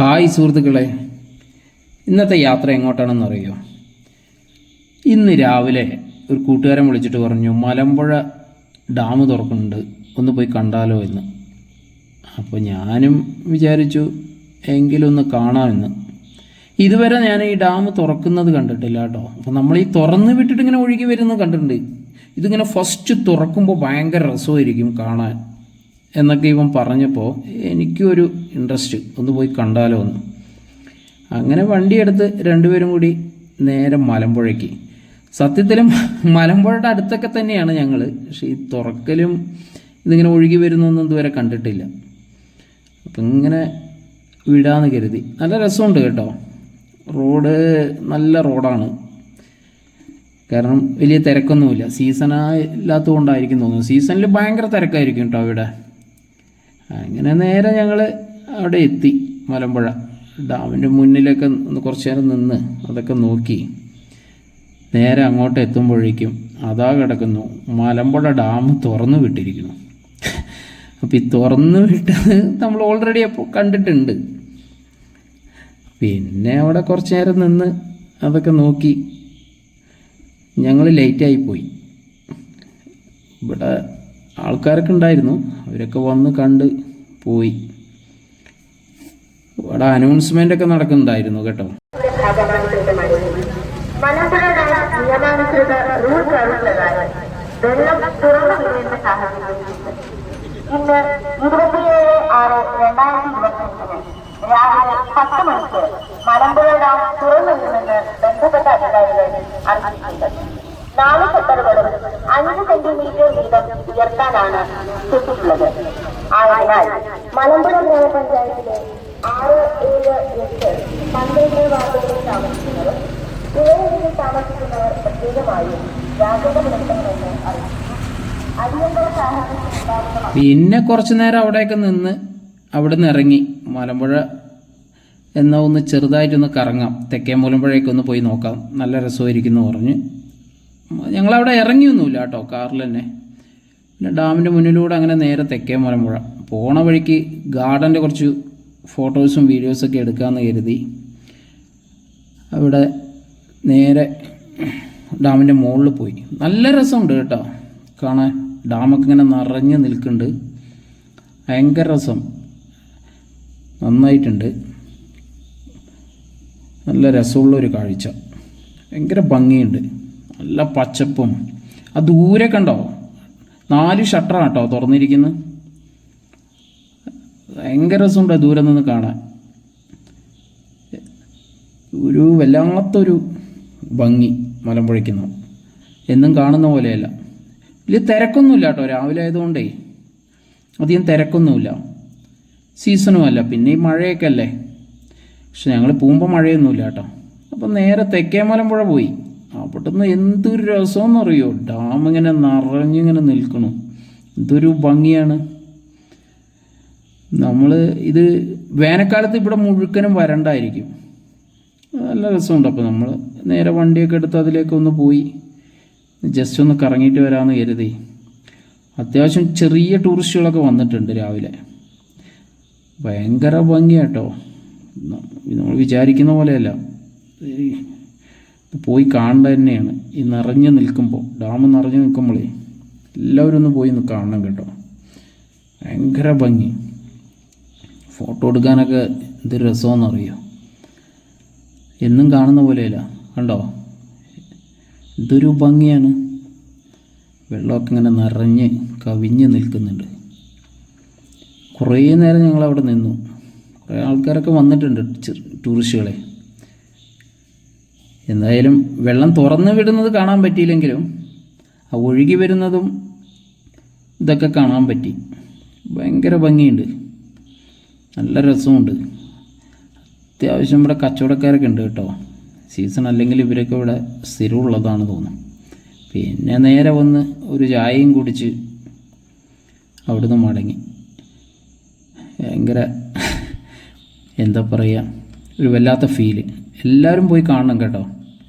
Hi സുഹൃത്തുക്കളെ. ഇന്നത്തെ യാത്ര എങ്ങോട്ടാണെന്ന് അറിയോ? ഇന്ന് രാവിലെ ഒരു കൂട്ടുകാരൻ വിളിച്ചിട്ട് പറഞ്ഞു മലമ്പുഴ ഡാം തുറക്കുന്നുണ്ട് ഒന്ന് പോയി കണ്ടാലോ എന്ന്. അപ്പോൾ ഞാനും വിചാരിച്ചു എങ്കിലും ഒന്ന് കാണാമെന്ന്. ഇതുവരെ ഞാൻ ഈ ഡാം തുറക്കുന്നത് കണ്ടിട്ടില്ല കേട്ടോ. അപ്പോൾ നമ്മൾ ഈ തുറന്ന് വിട്ടിട്ട് ഇങ്ങനെ ഒഴുകി വരുന്നത് കണ്ടിട്ടുണ്ട്. ഇതിങ്ങനെ ഫസ്റ്റ് തുറക്കുമ്പോൾ ഭയങ്കര രസമായിരിക്കും കാണാൻ. എന്നൊക്കെ ഇവൻ പറഞ്ഞപ്പോൾ എനിക്കൊരു ഇൻട്രസ്റ്റ് ഒന്ന് പോയി കണ്ടാലോ എന്ന്. അങ്ങനെ വണ്ടിയെടുത്ത് രണ്ടുപേരും കൂടി നേരെ മലമ്പുഴയ്ക്ക്. സത്യത്തിലും മലമ്പുഴയുടെ അടുത്തൊക്കെ തന്നെയാണ് ഞങ്ങൾ പക്ഷേ ഈ തുറക്കലും ഇതിങ്ങനെ ഒഴുകി വരുന്നൊന്നും ഇതുവരെ കണ്ടിട്ടില്ല. അപ്പം ഇങ്ങനെ വിടാന്ന് കരുതി. നല്ല രസമുണ്ട് കേട്ടോ. റോഡ് നല്ല റോഡാണ്. കാരണം വലിയ തിരക്കൊന്നുമില്ല. സീസൺ കൊണ്ടായിരിക്കും തോന്നുന്നു. സീസണിൽ ഭയങ്കര തിരക്കായിരിക്കും കേട്ടോ അവിടെ. അങ്ങനെ നേരെ ഞങ്ങൾ അവിടെ എത്തി മലമ്പുഴ. ഡാമിന്റെ മുന്നിലൊക്കെ ഒന്ന് കുറച്ച് നേരം നിന്ന് അതൊക്കെ നോക്കി. നേരെ അങ്ങോട്ട് എത്തുമ്പോഴേക്കും അതാ കിടക്കുന്നു മലമ്പുഴ ഡാം തുറന്നു വിട്ടിരിക്കുന്നു. അപ്പം ഈ തുറന്നു വിട്ടത് നമ്മൾ ഓൾറെഡി അപ്പോൾ കണ്ടിട്ടുണ്ട്. പിന്നെ അവിടെ കുറച്ച് നേരം നിന്ന് അതൊക്കെ നോക്കി. ഞങ്ങൾ ലേറ്റായിപ്പോയി ഇവിടെ ആൾക്കാരൊക്കെ ഉണ്ടായിരുന്നു. അവരൊക്കെ വന്ന് കണ്ട് പോയി. അവിടെ അനൗൺസ്മെന്റ് ഒക്കെ നടക്കുന്നുണ്ടായിരുന്നു കേട്ടോ. തുറന്നു മലമ്പുഴ ഡാം തുറന്നു വിടുമെന്ന് ബന്ധപ്പെട്ട അധികാരികൾ അറിയിച്ചിട്ടുണ്ട് നാല് ഷട്ടറുകളും അഞ്ച് സെന്റിമീറ്റർ വീതം ഉയർത്താനാണ് ചുറ്റിട്ടുള്ളത്. ആയതിനാൽ മലമ്പുഴ ഗ്രാമപഞ്ചായത്തിലെ ആറ് ഏഴ് എട്ട് പന്ത്രണ്ട് വാർഡുകളിൽ താമസിക്കുന്നവർ ഏഴ് താമസിക്കുന്നവർ പ്രത്യേകമായും ജാഗ്രത പുലർത്തണമെന്ന് പിന്നെ കുറച്ചു നേരം അവിടെയൊക്കെ നിന്ന് അവിടെ നിന്ന് ഇറങ്ങി മലമ്പുഴ എന്ന ഒന്ന് ചെറുതായിട്ടൊന്ന് കറങ്ങാം. തെക്കേ മൂലമ്പുഴയൊക്കെ ഒന്ന് പോയി നോക്കാം. നല്ല രസമായിരിക്കുന്നു പറഞ്ഞ് ഞങ്ങളവിടെ ഇറങ്ങിയൊന്നുമില്ല കേട്ടോ കാറിൽ തന്നെ പിന്നെ ഡാമിന്റെ മുന്നിലൂടെ അങ്ങനെ നേരെ തെക്കേ മലമ്പുഴ. പോണ വഴിക്ക് ഗാർഡന്റെ കുറച്ച് ഫോട്ടോസും വീഡിയോസൊക്കെ എടുക്കാമെന്ന് കരുതി. അവിടെ നേരെ ഡാമിന്റെ മുകളിൽ പോയി. നല്ല രസമുണ്ട് കേട്ടോ. കാണാൻ ഡാമൊക്കെ ഇങ്ങനെ നിറഞ്ഞ് നിൽക്കുന്നുണ്ട്. ഭയങ്കര രസം. നന്നായിട്ടുണ്ട്. നല്ല രസമുള്ള ഒരു കാഴ്ച. ഭയങ്കര ഭംഗിയുണ്ട്. നല്ല പച്ചപ്പും. ആ ദൂരെ കണ്ടോ? നാല് ഷട്ടറാണ് കേട്ടോ തുറന്നിരിക്കുന്നത്. ഭയങ്കര രസമുണ്ട് ദൂരെ നിന്ന് കാണാൻ. ഒരു വല്ലാത്തൊരു ഭംഗി മലമ്പുഴയ്ക്കുന്നു എന്നും കാണുന്ന പോലെയല്ല. വലിയ തിരക്കൊന്നുമില്ല കേട്ടോ. രാവിലെ ആയതുകൊണ്ടേ അധികം തിരക്കൊന്നുമില്ല. സീസണും അല്ല. പിന്നെ ഈ മഴയൊക്കെ അല്ലേ? പക്ഷെ ഞങ്ങൾ പോകുമ്പോൾ മഴയൊന്നുമില്ല കേട്ടോ. അപ്പം നേരെ തെക്കേ മലമ്പുഴ പോയി. അവിടുന്ന് എന്തൊരു രസമെന്ന് അറിയോ ഡാം ഇങ്ങനെ നിറഞ്ഞിങ്ങനെ നിൽക്കണു. എന്തൊരു ഭംഗിയാണ്. നമ്മൾ ഇത് വേനൽക്കാലത്ത് ഇവിടെ മുഴുക്കനും വരണ്ടായിരിക്കും. നല്ല രസമുണ്ട്. അപ്പോൾ നമ്മൾ നേരെ വണ്ടിയൊക്കെ എടുത്ത് അതിലേക്ക് ഒന്ന് പോയി. ജസ്റ്റ് ഒന്ന് കറങ്ങിയിട്ട് വരാമെന്ന് കരുതി. അത്യാവശ്യം ചെറിയ ടൂറിസ്റ്റുകളൊക്കെ വന്നിട്ടുണ്ട് രാവിലെ. ഭയങ്കര ഭംഗിയാട്ടോ. നമ്മൾ വിചാരിക്കുന്ന പോലെയല്ല. പോയി കാണേണ്ട തന്നെയാണ്. ഈ നിറഞ്ഞു നിൽക്കുമ്പോൾ ഡാം നിറഞ്ഞു നിൽക്കുമ്പോഴേ എല്ലാവരും ഒന്ന് പോയി ഒന്ന് കാണണം കേട്ടോ. ഭയങ്കര ഭംഗി. ഫോട്ടോ എടുക്കാനൊക്കെ എന്ത് രസമെന്നറിയോ എന്നും കാണുന്ന പോലെയല്ല കണ്ടോ? ഇതൊരു ഭംഗിയാണ്. വെള്ളമൊക്കെ ഇങ്ങനെ നിറഞ്ഞ് കവിഞ്ഞ് നിൽക്കുന്നുണ്ട്. കുറേ നേരം ഞങ്ങൾ അവിടെ നിന്നു. കുറേ ആൾക്കാരൊക്കെ വന്നിട്ടുണ്ട് ടൂറിസ്റ്റുകളെ. എന്തായാലും വെള്ളം തുറന്നു വിടുന്നത് കാണാൻ പറ്റിയില്ലെങ്കിലും ആ ഒഴുകി വരുന്നതും ഇതൊക്കെ കാണാൻ പറ്റി. ഭയങ്കര ഭംഗിയുണ്ട്. നല്ല രസമുണ്ട്. അത്യാവശ്യം ഇവിടെ കച്ചവടക്കാരൊക്കെ ഉണ്ട് കേട്ടോ. സീസൺ അല്ലെങ്കിൽ ഇവരൊക്കെ ഇവിടെ സ്ഥിരമുള്ളതാണ് തോന്നുന്നു. പിന്നെ നേരെ വന്ന് ഒരു ചായയും കുടിച്ച് അവിടുന്ന് മടങ്ങി. ഭയങ്കര എന്താ പറയുക ഒരു വല്ലാത്ത ഫീൽ എല്ലാവരും പോയി കാണണം കേട്ടോ.